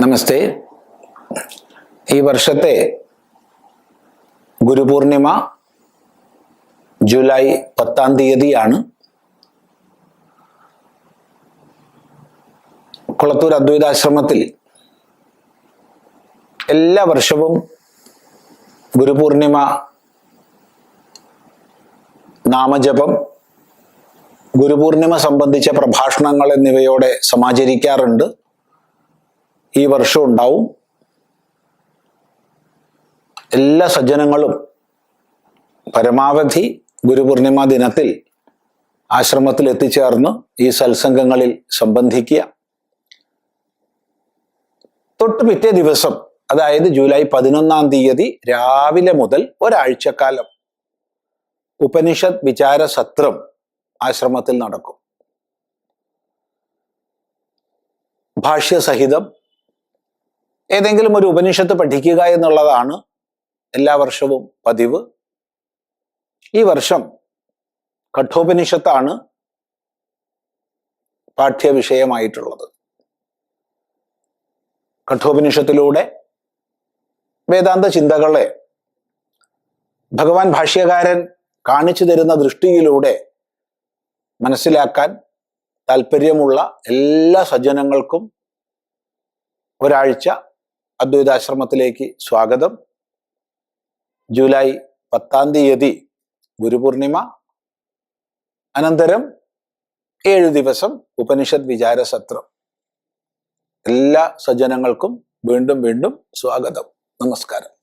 നമസ്തേ. ഈ വർഷത്തെ ഗുരുപൂർണിമ ജൂലൈ പത്താം തീയതിയാണ്. കുളത്തൂർ അദ്വൈതാശ്രമത്തിൽ എല്ലാ വർഷവും ഗുരുപൂർണിമ നാമജപം ഗുരുപൂർണിമ സംബന്ധിച്ച പ്രഭാഷണങ്ങൾ എന്നിവയോടെ സമാചരിക്കാറുണ്ട്. ഈ വർഷം ഉണ്ടാവും. എല്ലാ സജ്ജനങ്ങളും പരമാവധി ഗുരുപൂർണിമ ദിനത്തിൽ ആശ്രമത്തിൽ എത്തിച്ചേർന്ന് ഈ സത്സംഗങ്ങളിൽ സംബന്ധിക്കുക. തൊട്ട് പിറ്റേ ദിവസം അതായത് ജൂലൈ പതിനൊന്നാം തീയതി രാവിലെ മുതൽ ഒരാഴ്ചക്കാലം ഉപനിഷത് വിചാര സത്രം ആശ്രമത്തിൽ നടക്കും. ഭാഷ്യസഹിതം ഏതെങ്കിലും ഒരു ഉപനിഷത്ത് പഠിക്കുക എന്നുള്ളതാണ് എല്ലാ വർഷവും പതിവ്. ഈ വർഷം കഠോപനിഷത്താണ് പാഠ്യവിഷയമായിട്ടുള്ളത്. കഠോപനിഷത്തിലൂടെ വേദാന്ത ചിന്തകളെ ഭഗവാൻ ഭാഷ്യകാരൻ കാണിച്ചു തരുന്ന ദൃഷ്ടിയിലൂടെ മനസ്സിലാക്കാൻ താല്പര്യമുള്ള എല്ലാ സജ്ജനങ്ങൾക്കും ഒരാഴ്ച അദ്വൈതാശ്രമത്തിലേക്ക് സ്വാഗതം. ജൂലൈ പത്താം തീയതി ഗുരുപൂർണിമ. അനന്തരം ഏഴു ദിവസം ഉപനിഷത് വിചാര സത്രം. എല്ലാ സജ്ജനങ്ങൾക്കും വീണ്ടും വീണ്ടും സ്വാഗതം. നമസ്കാരം.